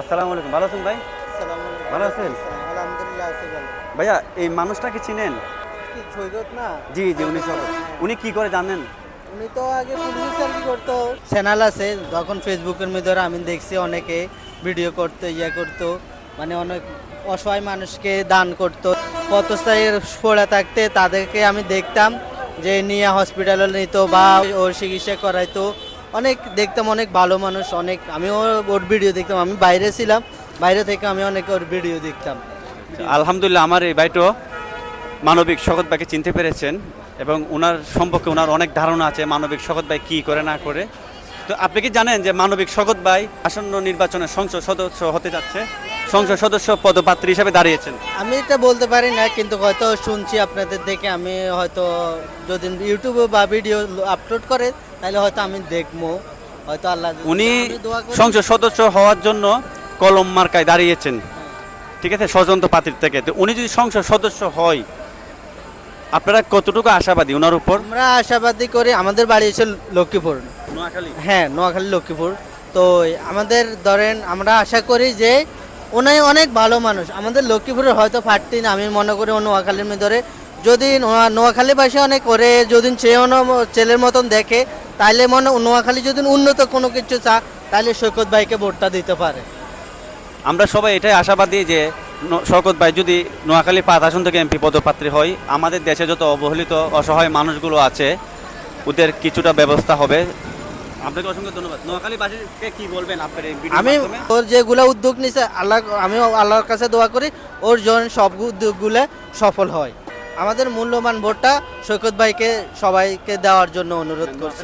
আসসালামু আলাইকুম। ভালো আছেন ভাই? ভালো আছেন? ভাইয়া এই মানুষটাকে চিনেন? জি জি উনি সব উনি কি করে জানেন? উনি তো আগে পুলিশ চাকরি করতো? চ্যানেল আছে তখন ফেসবুকের মধ্যে আমি দেখছি অনেকে ভিডিও করতো ইয়ে করতো মানে অনেক অসহায় মানুষকে দান করতো। পথস্থায়ী পড়ে থাকতে তাদেরকে আমি দেখতাম যে নিয়ে হসপিটালে নিত বা ওর চিকিৎসা করাইতো। অনেক দেখতাম, অনেক ভালো মানুষ, অনেক, আমিও ওর ভিডিও দেখতাম, আমি বাইরে ছিলাম, বাইরে থেকে আমি অনেক ওর ভিডিও দেখতাম। আলহামদুলিল্লাহ, আমার এই ভাইটো মানবিক শকত ভাইকে চিনতে পেরেছেন এবং ওনার সম্পর্কে ওনার অনেক ধারণা আছে, মানবিক শকত ভাই কী করে, না করে। তো আপনি কি জানেন যে মানবিক শকত ভাই আসন্ন নির্বাচনে সংসদ সদস্য হতে যাচ্ছে? সংসদ সদস্য পদপাত্রী হিসেবে দাঁড়িয়েছেন। আমি এটা বলতে পারি না কিন্তু হয়তো শুনছি আপনাদের দেখে আমি হয়তো যদি ইউটিউবে বা ভিডিও আপলোড করে তাহলে হয়তো আমি দেখব। হয়তো আল্লাহ উনি সংসদ সদস্য হওয়ার জন্য কলম মার্কায় দাঁড়িয়েছেন। ঠিক আছে? স্বজন্ত পাত্রীর থেকে। তো উনি যদি সংসদ সদস্য হয় আপনারা কতটুকু আশাবাদী ওনার উপর? আমরা আশাবাদী করি আমাদের বাড়ি হচ্ছে লক্ষ্মীপুর। নোয়াখালী। হ্যাঁ নোয়াখালী লক্ষ্মীপুর। তো আমাদের ধরেন আমরা আশা করি যে উনি অনেক ভালো মানুষ। আমাদের লক্ষ্মীপুরের হয়তো ফাটতি না, আমি মনে করি ও নোয়াখালীর ভিতরে। যদি নোয়া- নোয়াখালীবাসী অনেক করে যদি অন্য ছেলের মতন দেখে তাহলে মনে নোয়াখালী যদি উন্নত কোনো কিছু চা তাহলে সৈকত ভাইকে ভোটটা দিতে পারে। আমরা সবাই এটাই আশাবাদী যে শওকত ভাই যদি নোয়াখালী পাঁচ আসন থেকে এমপি পদপাত্রী হয়, আমাদের দেশে যত অবহেলিত, অসহায় মানুষগুলো আছে, ওদের কিছুটা ব্যবস্থা হবে। আপনাকে অসংখ্য ধন্যবাদ। নোয়াখালীবাসীকে কি বলবেন আপনার আমি ওর যেগুলা উদ্যোগ নিছে আল্লাহ আমি আল্লাহর কাছে দোয়া করি ওর জন সব উদ্যোগগুলো সফল হয়। আমাদের মূল্যবান ভোটটা সৈকত ভাইকে সবাইকে দেওয়ার জন্য অনুরোধ করছি।